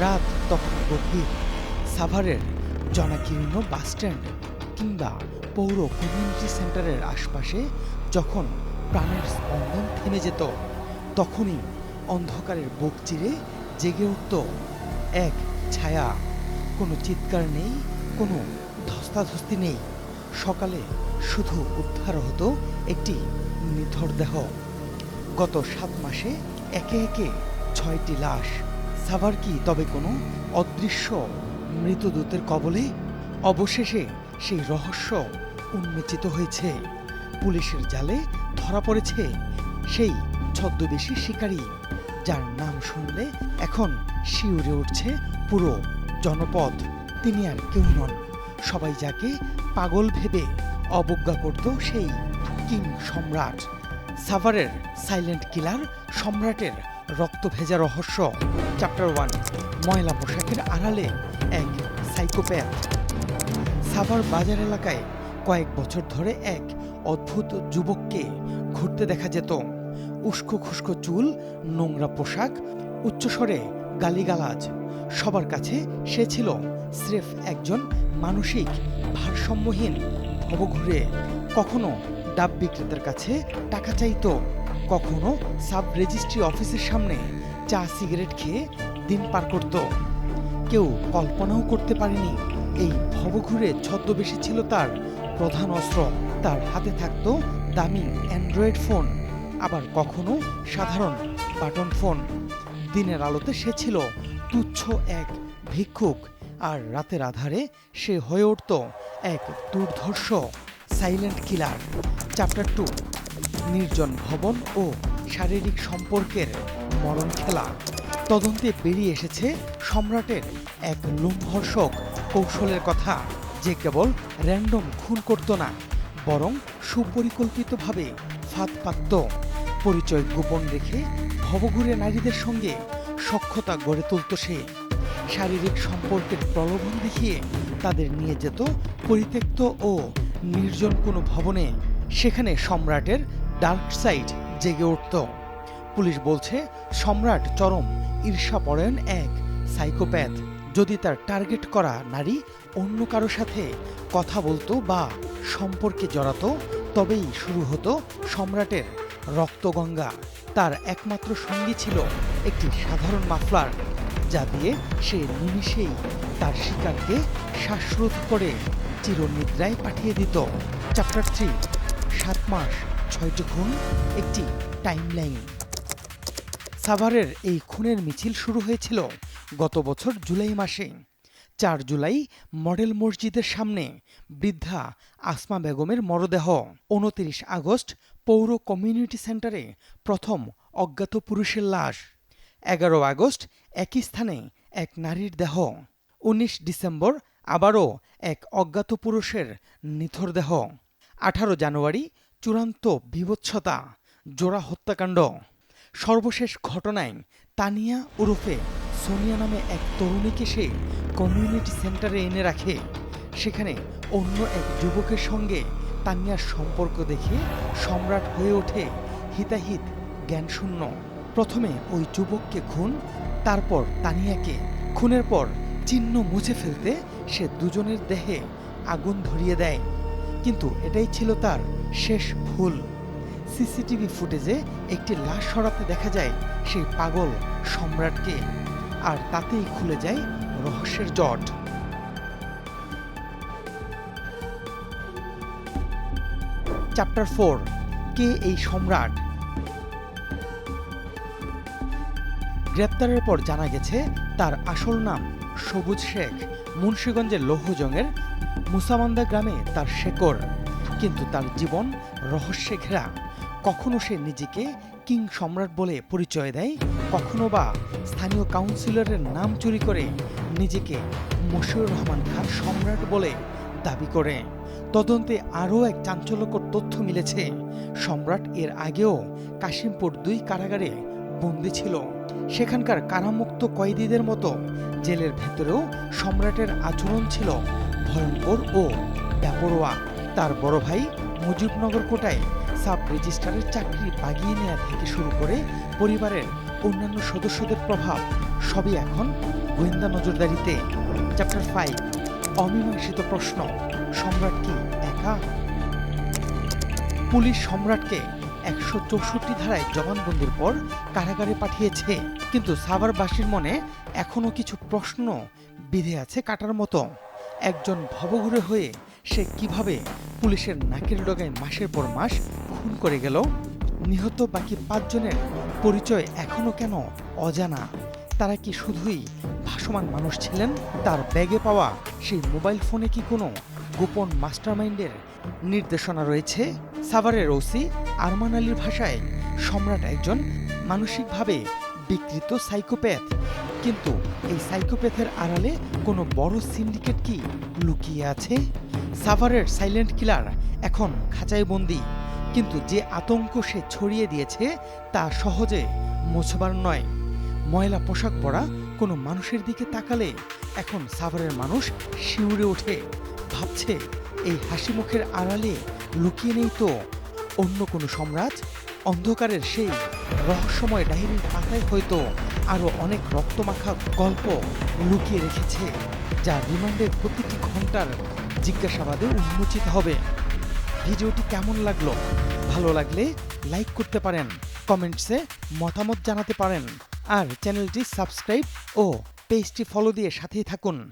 রাত তখন গভীর। সাভারের জনাকীর্ণ বাসস্ট্যান্ড কিংবা পৌর কমিউনিটি সেন্টারের আশপাশে যখন প্রাণের স্পন্দন থেমে যেত, তখনই অন্ধকারের বুক চিরে জেগে উঠত এক ছায়া। কোনো চিৎকার নেই, কোনো ধস্তাধস্তি নেই। সকালে শুধু উদ্ধার হতো একটি নিথর দেহ। গত সাত মাসে একে একে ছয়টি লাশ সাভার কি তবে কোনো অদৃশ্য মৃতদূতের কবলে? অবশেষে সেই রহস্য উন্মোচিত হয়েছে। পুলিশের জালে ধরা পড়েছে সেই ছদ্মবেশী শিকারী, যার নাম শুনলে এখন শিউরে উঠছে পুরো জনপদ। তিনি আর কেউ নন। সবাই যাকে পাগল ভেবে অবজ্ঞা করত সেই কিং সম্রাট। সাভারের সাইলেন্ট কিলার সম্রাটের রক্ত ভেজা রহস্য। চ্যাপ্টার ওয়ান ময়লা পোশাকের আড়ালে এক সাইকোপ্যাথ সাভার বাজার এলাকায় কয়েক বছর ধরে এক অদ্ভুত যুবককে ঘুরতে দেখা যেত। উস্কো খুস্কো চুল, নোংরা পোশাক উচ্চস্বরে গালিগালাজ। সবার কাছে সে ছিল স্রেফ একজন মানসিক ভারসাম্যহীন। ভবঘুরে কখনো ডাব বিক্রেতার কাছে টাকা চাইতো। কখনো সাব রেজিস্ট্রি অফিসের সামনে চা সিগারেট খেয়ে দিন পার করত। কেউ কল্পনাও করতে পারেনি এই ভবঘুরে ছদ্মবেশী ছিল তার প্রধান অস্ত্র। তার হাতে থাকতো দামি অ্যান্ড্রয়েড ফোন, আবার কখনো সাধারণ বাটন ফোন। দিনের আলোতে সে ছিল তুচ্ছ এক ভিক্ষুক আর রাতের আধারে সে হয়ে উঠত এক দুর্ধর্ষ সাইলেন্ট কিলার চ্যাপ্টার টু নির্জন ভবন ও শারীরিক সম্পর্কের মরণ খেলা। তদন্তে বেরিয়ে এসেছে সম্রাটের এক লোমহর্ষক কৌশলের কথা, যে কেবল র্যান্ডম খুন করত না, বরং সুপরিকল্পিতভাবে ফাঁদ পাতত। পরিচয় গোপন রেখে ভবঘুরে নারীদের সঙ্গে সক্ষতা গড়ে তুলত সে। শারীরিক সম্পর্কের প্রলোভন দেখিয়ে তাদের নিয়ে যেত পরিত্যক্ত ও নির্জন কোনো ভবনে। সেখানে সম্রাটের ডার্ক সাইড জেগে উঠত। পুলিশ বলছে, সম্রাট চরম ঈর্ষাপরায়ণ এক সাইকোপ্যাথ। যদি তার টার্গেট করা নারী অন্য কারও সাথে কথা বলতো বা সম্পর্কে জড়াতো, তবেই শুরু হতো সম্রাটের রক্তগঙ্গা। তার একমাত্র সঙ্গী ছিল একটি সাধারণ মাফলার, যা দিয়ে সে নিমিষেই তার শিকারকে শ্বাসরোধ করে চিরনিদ্রায় পাঠিয়ে দিত। চ্যাপ্টার থ্রি সাত মাস ছয়টি খুন, একটি টাইমলাইন। সাভারের এই খুনের মিছিল শুরু হয়েছিল গত বছর জুলাই মাসে। চার জুলাই মডেল মসজিদের সামনে বৃদ্ধা আসমা বেগমের মরদেহ। উনতিরিশ আগস্ট পৌর কমিউনিটি সেন্টারে প্রথম অজ্ঞাত পুরুষের লাশ। এগারো আগস্ট একই স্থানে এক নারীর দেহ। উনিশ ডিসেম্বর আবারও এক অজ্ঞাত পুরুষের নিথর দেহ। আঠারো জানুয়ারি চূড়ান্ত বিভৎসতা, জোড়া হত্যাকাণ্ড। সর্বশেষ ঘটনায় তানিয়া ওরফে সোনিয়া নামে এক তরুণীকে সে কমিউনিটি সেন্টারে এনে রাখে। সেখানে অন্য এক যুবকের সঙ্গে তানিয়ার সম্পর্ক দেখে সম্রাট হয়ে ওঠে হিতাহিত জ্ঞানশূন্য। প্রথমে ওই যুবককে খুন, তারপর তানিয়াকে। খুনের পর চিহ্ন মুছে ফেলতে সে দুজনের দেহে আগুন ধরিয়ে দেয়। কিন্তু এটাই ছিল তার শেষ ভুল। সিসিটিভি ফুটেজে একটি লাশ সরাতে দেখা যায় সেই পাগল সম্রাটকে, আর তাতেই খুলে যায় রহস্যের জট। চ্যাপ্টার ফোর কে এই সম্রাট? গ্রেপ্তারের পর জানা গেছে, তার আসল নাম সবুজ শেখ, মুন্সীগঞ্জের লৌহজংয়ের মুসামান্দা গ্রামে তার শেকড়, কিন্তু তার জীবন রহস্যে ঘেরা। কখনো সে নিজেকে কিং সম্রাট বলে পরিচয় দেয়, কখনো বা স্থানীয় কাউন্সিলরের নাম চুরি করে নিজেকে মশিউর রহমান খান সম্রাট বলে দাবি করে। তদন্তে আরও এক চাঞ্চল্যকর তথ্য মিলেছে, সম্রাট এর আগেও কাশিমপুর দুই কারাগারে বন্দী ছিল। সেখানকার কারামুক্ত কয়েদিদের মতো জেলের ভেতরেও সম্রাটের আচরণ ছিল ভয়ঙ্কর ও ব্যাপরোয়া তার বড় ভাই মুজিবনগর কোটায় সাব রেজিস্ট্রারের চাকরি বাগিয়ে নেওয়া থেকে শুরু করে পরিবারের অন্যান্য সদস্যদের প্রভাব সবই এখন গোয়েন্দা নজরদারিতে। চ্যাপ্টার ফাইভ অমীমাংসিত প্রশ্ন, সম্রাট কি একা? পুলিশ সম্রাটকে একশো চৌষট্টি ধারায় জবানবন্দির পর কারাগারে পাঠিয়েছে, কিন্তু সাভারবাসীর মনে এখনও কিছু প্রশ্ন বিধে আছে কাটার মতো। একজন ভবঘুরে হয়ে সে কীভাবে পুলিশের নাকের ডগায় মাসের পর মাস খুন করে গেল? নিহত বাকি পাঁচজনের পরিচয় এখনও কেন অজানা? তারা কি শুধুই ভাসমান মানুষ ছিলেন? তার ব্যাগে পাওয়া সেই মোবাইল ফোনে কি কোনো গোপন মাস্টারমাইন্ডের নির্দেশনা রয়েছে? সাভারের ওসি আরমান আলীর ভাষায় সম্রাট একজন মানসিকভাবে বিকৃত সাইকোপ্যাথ কিন্তু এই সাইকোপ্যাথের আড়ালে কোনো বড় সিন্ডিকেট কি লুকিয়ে আছে? সাভারের সাইলেন্ট কিলার এখন খাঁচায় বন্দি কিন্তু যে আতঙ্ক সে ছড়িয়ে দিয়েছে তা সহজে মোছবার নয়। ময়লা পোশাক পরা কোনো মানুষের দিকে তাকালে এখন সাভারের মানুষ শিউরে ওঠে। ভাবছে এই হাসি মুখের আড়ালে লুকিয়ে নেই তো অন্য কোনো সম্রাট? অন্ধকারের সেই রহস্যময় ডায়েরির পাতায় হয়তো আরও অনেক রক্তমাখা গল্প লুকিয়ে রেখেছে, যা রিমান্ডের প্রতিটি ঘণ্টার জিজ্ঞাসাবাদে উন্মোচিত হবে। ভিডিওটি কেমন লাগল? ভালো লাগলে লাইক করতে পারেন, কমেন্টসে মতামত জানাতে পারেন, আর চ্যানেলটি সাবস্ক্রাইব ও পেজটি ফলো দিয়ে সাথেই থাকুন।